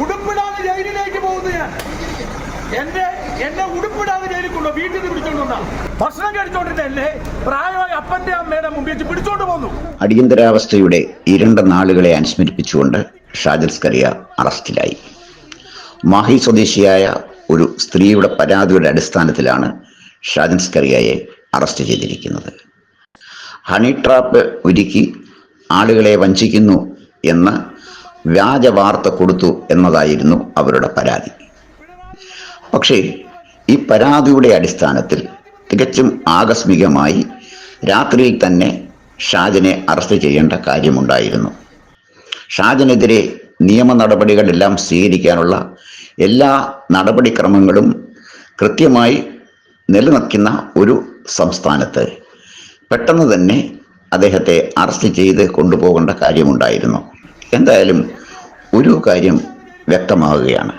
ഉടുപ്പിടാതെ ജയിലിലേക്ക് പോകുന്നു ഞാൻ എന്റെ എന്നെ ഉടുപ്പിടാതെ ജയിലിൽ വീട്ടിൽ നിന്ന് പിടിച്ചോണ്ടുവന്ന ഭക്ഷണം കഴിച്ചോണ്ടിരുന്ന എന്നെ പ്രായമായ അപ്പന്റെ അമ്മയുടെ മുമ്പിൽ പിടിച്ചോണ്ട് പോന്നു. അടിയന്തരാവസ്ഥയുടെ ഇരുണ്ട നാളുകളെ അനുസ്മരിപ്പിച്ചുകൊണ്ട് ഷാജൽ സ്കറിയ അറസ്റ്റിലായി. മാഹി സ്വദേശിയായ ഒരു സ്ത്രീയുടെ പരാതിയുടെ അടിസ്ഥാനത്തിലാണ് ഷാജൻസ്കറിയയെ അറസ്റ്റ് ചെയ്തിരിക്കുന്നത്. ഹണി ട്രാപ്പ് ഒരുക്കി ആളുകളെ വഞ്ചിക്കുന്നു എന്ന് വ്യാജ വാർത്ത കൊടുത്തു എന്നതായിരുന്നു അവരുടെ പരാതി. പക്ഷേ ഈ പരാതിയുടെ അടിസ്ഥാനത്തിൽ തികച്ചും ആകസ്മികമായി രാത്രിയിൽ തന്നെ ഷാജിനെ അറസ്റ്റ് ചെയ്യേണ്ട കാര്യമുണ്ടായിരുന്നു. ഷാജിനെതിരെ നിയമ നടപടികളെല്ലാം സ്വീകരിക്കാനുള്ള എല്ലാ നടപടിക്രമങ്ങളും കൃത്യമായി നിലനിൽക്കുന്ന ഒരു സംസ്ഥാനത്ത് പെട്ടെന്ന് തന്നെ അദ്ദേഹത്തെ അറസ്റ്റ് ചെയ്ത് കൊണ്ടുപോകേണ്ട കാര്യമുണ്ടായിരുന്നു. എന്തായാലും ഒരു കാര്യം വ്യക്തമാവുകയാണ്.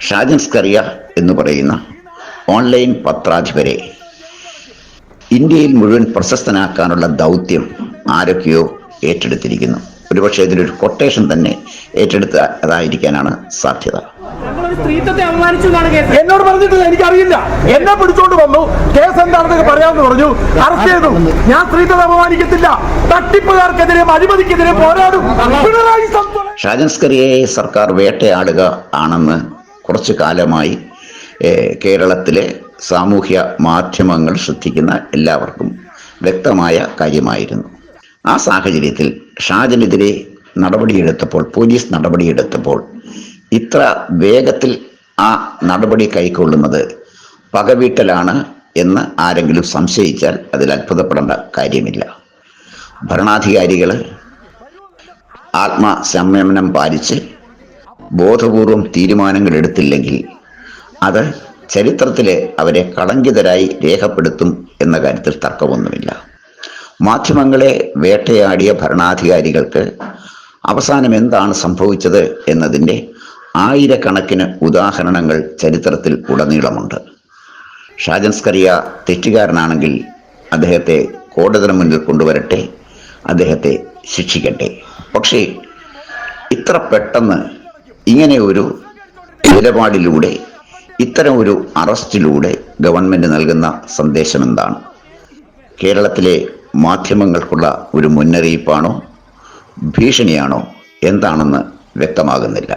ഷാജൻ സ്കറിയ എന്ന് പറയുന്ന ഓൺലൈൻ പത്രാധിപരെ ഇന്ത്യയിൽ മുഴുവൻ പ്രശസ്തനാക്കാനുള്ള ദൗത്യം ആരൊക്കെയോ ഏറ്റെടുത്തിരിക്കുന്നു. ഒരുപക്ഷെ ഇതിനൊരു കൊട്ടേഷൻ തന്നെ സാധ്യത. അപമാനിച്ചു എന്നാണ് കേസ് എന്നോട് പറഞ്ഞിട്ടില്ല എനിക്കറിയില്ല. എന്നെ പിടിച്ചോണ്ട് വന്നു കേസ് എന്താണെന്നൊക്കെ പറയാമെന്ന് പറഞ്ഞു അറസ്റ്റ് ചെയ്തു. ഞാൻ സ്ത്രീത്വത്തെ അപമാനിക്കത്തില്ല. തട്ടിപ്പുകാർക്കെതിരെ അഴിമതിക്കെതിരെ പോരാടും. പിണറായി ഷാജൻ സ്കറിയയെ സർക്കാർ വേട്ടയാടുക ആണെന്ന് കുറച്ചു കാലമായി കേരളത്തിലെ സാമൂഹ്യ മാധ്യമങ്ങൾ ശ്രദ്ധിക്കുന്ന എല്ലാവർക്കും വ്യക്തമായ കാര്യമായിരുന്നു. ആ സാഹചര്യത്തിൽ ഷാജനെതിരെ നടപടിയെടുത്തപ്പോൾ പോലീസ് നടപടിയെടുത്തപ്പോൾ ഇത്ര വേഗത്തിൽ ആ നടപടി കൈക്കൊള്ളുന്നത് പകവീട്ടലാണ് എന്ന് ആരെങ്കിലും സംശയിച്ചാൽ അതിൽ അത്ഭുതപ്പെടേണ്ട കാര്യമില്ല. ഭരണാധികാരികൾ ആത്മസംയമനം പാലിച്ച് ബോധപൂർവം തീരുമാനങ്ങൾ എടുത്തില്ലെങ്കിൽ അത് ചരിത്രത്തിലെ അവരെ കളങ്കിതരായി രേഖപ്പെടുത്തും എന്ന കാര്യത്തിൽ തർക്കമൊന്നുമില്ല. മാധ്യമങ്ങളെ വേട്ടയാടിയ ഭരണാധികാരികൾക്ക് അവസാനം എന്താണ് സംഭവിച്ചത് എന്നതിന്റെ ആയിരക്കണക്കിന് ഉദാഹരണങ്ങൾ ചരിത്രത്തിൽ ഉടനീളമുണ്ട്. ഷാജൻസ്കറിയ തെറ്റുകാരനാണെങ്കിൽ അദ്ദേഹത്തെ കോടതിന് മുന്നിൽ കൊണ്ടുവരട്ടെ അദ്ദേഹത്തെ ശിക്ഷിക്കട്ടെ. പക്ഷേ ഇത്ര പെട്ടെന്ന് ഇങ്ങനെ ഒരു നിലപാടിലൂടെ ഇത്തരം ഒരു അറസ്റ്റിലൂടെ ഗവൺമെന്റ് നൽകുന്ന സന്ദേശം എന്താണ് കേരളത്തിലെ മാധ്യമങ്ങൾക്കുള്ള ഒരു മുന്നറിയിപ്പാണോ? ഭീഷണിയാണോ? എന്താണെന്ന് വ്യക്തമാകുന്നില്ല.